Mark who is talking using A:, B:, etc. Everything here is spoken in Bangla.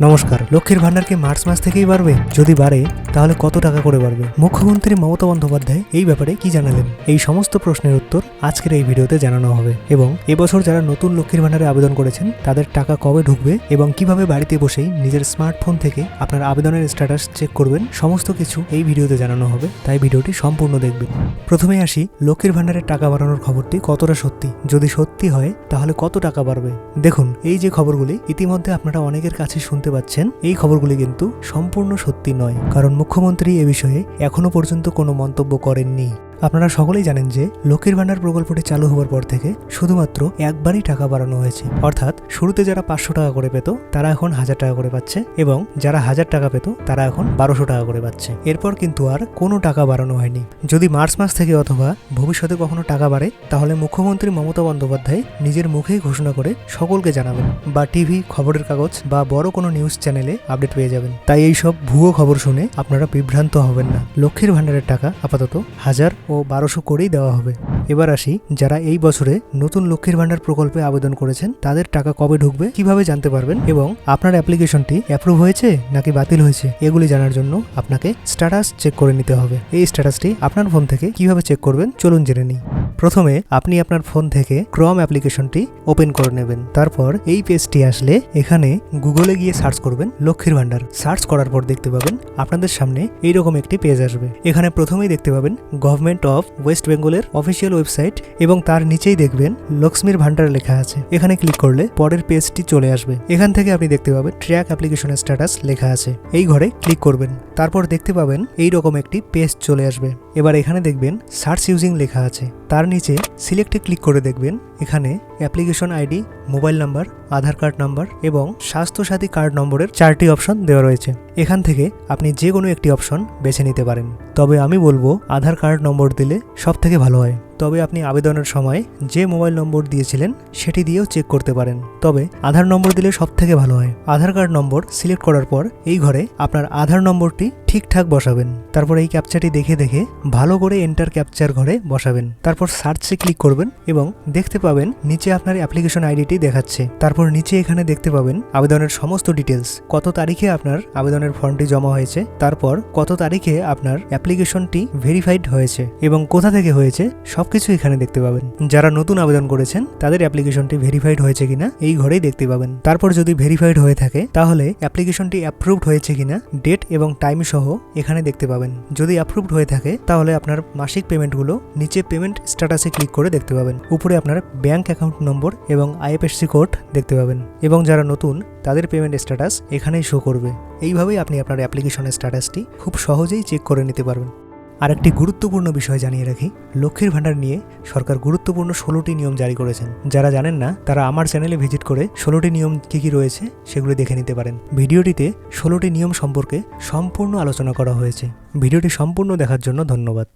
A: নমস্কার, লক্ষ্মীর ভান্ডার কি মার্চ মাস থেকেই বাড়বে? যদি বাড়ে, তাহলে কত টাকা করে বাড়বে? মুখ্যমন্ত্রী মমতা বন্দ্যোপাধ্যায় এই ব্যাপারে কি জানালেন? এই সমস্ত প্রশ্নের উত্তর আজকের এই ভিডিওতে জানানো হবে। এবং এবছর যারা নতুন লক্ষ্মীর ভান্ডারে আবেদন করেছেন, তাদের টাকা কবে ঢুকবে এবং কীভাবে বাড়িতে বসেই নিজের স্মার্টফোন থেকে আপনার আবেদনের স্ট্যাটাস চেক করবেন, সমস্ত কিছু এই ভিডিওতে জানানো হবে। তাই ভিডিওটি সম্পূর্ণ দেখবেন। প্রথমে আসি, লক্ষ্মীর ভান্ডারের টাকা বাড়ানোর খবরটি কতটা সত্যি? যদি সত্যি হয়, তাহলে কত টাকা বাড়বে? দেখুন, এই যে খবরগুলি, ইতিমধ্যে আপনারা অনেকের কাছে শুনতে পাচ্ছেন এই খবরগুলি কিন্তু সম্পূর্ণ সত্যি নয়। কারণ মুখ্যমন্ত্রী এ বিষয়ে এখনও পর্যন্ত কোনো মন্তব্য করেননি। আপনারা সকলেই জানেন যে লক্ষ্মীর ভান্ডার প্রকল্পটি চালু হওয়ার পর থেকে শুধুমাত্র একবারই টাকা বাড়ানো হয়েছে। অর্থাৎ শুরুতে যারা পাঁচশো টাকা করে পেত, তারা এখন হাজার টাকা করে পাচ্ছে এবং যারা হাজার টাকা পেত, তারা এখন বারোশো টাকা করে পাচ্ছে। এরপর কিন্তু আর কোনো টাকা বাড়ানো হয়নি। যদি মার্চ মাস থেকে অথবা ভবিষ্যতে কখনো টাকা বাড়ে, তাহলে মুখ্যমন্ত্রী মমতা বন্দ্যোপাধ্যায় নিজের মুখেই ঘোষণা করে সকলকে জানাবেন বা টিভি, খবরের কাগজ বা বড় কোনো নিউজ চ্যানেলে আপডেট পেয়ে যাবেন। তাই এই সব ভুয়ো খবর শুনে আপনারা বিভ্রান্ত হবেন না। লক্ষ্মীর ভান্ডারের টাকা আপাতত হাজার ও বারোশো করেই দেওয়া হবে। এবার আসি, যারা এই বছরে নতুন লক্ষ্মীর ভাণ্ডার প্রকল্পে আবেদন করেছেন, তাদের টাকা কবে ঢুকবে কীভাবে জানতে পারবেন এবং আপনার অ্যাপ্লিকেশনটি অ্যাপ্রুভ হয়েছে নাকি বাতিল হয়েছে এগুলি জানার জন্য আপনাকে স্ট্যাটাস চেক করে নিতে হবে। এই স্ট্যাটাসটি আপনার ফোন থেকে কীভাবে চেক করবেন চলুন জেনে নিই। প্রথমে আপনি আপনার ফোন থেকে ক্রম অ্যাপ্লিকেশনটি ওপেন করে নেবেন। তারপর এই পেজটি আসলে এখানে গুগলে গিয়ে সার্চ করবেন লক্ষ্মীর ভান্ডার সার্চ করার পর দেখতে পাবেন আপনাদের সামনে এইরকম একটি পেজ আসবে। এখানে প্রথমেই দেখতে পাবেন গভর্নমেন্ট অফ ওয়েস্ট বেঙ্গলের অফিসিয়াল ওয়েবসাইট এবং তার নিচেই দেখবেন লক্ষ্মীর ভান্ডার লেখা আছে। এখানে ক্লিক করলে পরের পেজটি চলে আসবে। এখান থেকে আপনি দেখতে পাবেন ট্র্যাক অ্যাপ্লিকেশনের স্ট্যাটাস লেখা আছে। এই ঘরে ক্লিক করবেন। তারপর দেখতে পাবেন এই রকম একটি পেজ চলে আসবে। এবার এখানে দেখবেন সার্চ ইউজিং লেখা আছে। তার নিচে সিলেক্টে ক্লিক করে দেখবেন। এখানে application ID, mobile number, Aadhaar card number এবং স্বাস্থ্যসাথী কার্ড নম্বরের চারটি অপশন দেওয়া রয়েছে। এখান থেকে আপনি যে কোনো একটি অপশন বেছে নিতে পারেন। তবে আমি বলব, আধার কার্ড নম্বর দিলে সব থেকে ভালো হয়। তবে আপনি আবেদনের সময় যে মোবাইল নম্বর দিয়েছিলেন, সেটি দিয়েও চেক করতে পারেন। তবে আধার নম্বর দিলে সব থেকে ভালো হয়। আধার কার্ড নম্বর সিলেক্ট করার পর এই ঘরে আপনার আধার নম্বরটি ঠিকঠাক বসাবেন। তারপর এই ক্যাপচারটি দেখে দেখে ভালো করে এন্টার ক্যাপচার ঘরে বসাবেন। তারপর সার্চে ক্লিক করবেন এবং দেখতে পাবেন, নিচে আপনার অ্যাপ্লিকেশন আইডিটি দেখাচ্ছে। তারপর নিচে এখানে দেখতে পাবেন আবেদনের সমস্ত ডিটেলস কত তারিখে আপনার আবেদনের ফর্মটি জমা হয়েছে, তারপর কত তারিখে আপনার অ্যাপ্লিকেশনটি ভেরিফাইড হয়েছে এবং কোথা থেকে হয়েছে, সবকিছু এখানে দেখতে পাবেন। যারা নতুন আবেদন করেছেন, তাদের অ্যাপ্লিকেশনটি ভেরিফাইড হয়েছে কিনা, এই ঘরেই দেখতে পাবেন। তারপর যদি ভেরিফাইড হয়ে থাকে, তাহলে অ্যাপ্লিকেশনটি অ্যাপ্রুভড হয়েছে কিনা ডেট এবং টাইম সহ এখানে দেখতে পাবেন। যদি অ্যাপ্রুভড হয়ে থাকে, তাহলে আপনার মাসিক পেমেন্টগুলো নিচে পেমেন্ট স্ট্যাটাসে ক্লিক করে দেখতে পাবেন। উপরে আপনার ব্যাংক অ্যাকাউন্ট নম্বর এবং আইএফএসসি কোড দেখতে পাবেন। এবং যারা নতুন, তাদের পেমেন্ট স্ট্যাটাস এখানেই শো করবে। এইভাবেই আপনি আপনার অ্যাপ্লিকেশনের স্ট্যাটাসটি খুব সহজেই চেক করে নিতে পারবেন। আরেকটি গুরুত্বপূর্ণ বিষয় জানিয়ে রাখি, লক্ষ্মীর ভাণ্ডার নিয়ে সরকার গুরুত্বপূর্ণ ষোলোটি নিয়ম জারি করেছেন। যারা জানেন না, তারা আমার চ্যানেলে ভিজিট করে ষোলোটি নিয়ম কী কী রয়েছে, সেগুলি দেখে নিতে পারেন। ভিডিওটিতে ষোলোটি নিয়ম সম্পর্কে সম্পূর্ণ আলোচনা করা হয়েছে। ভিডিওটি সম্পূর্ণ দেখার জন্য ধন্যবাদ।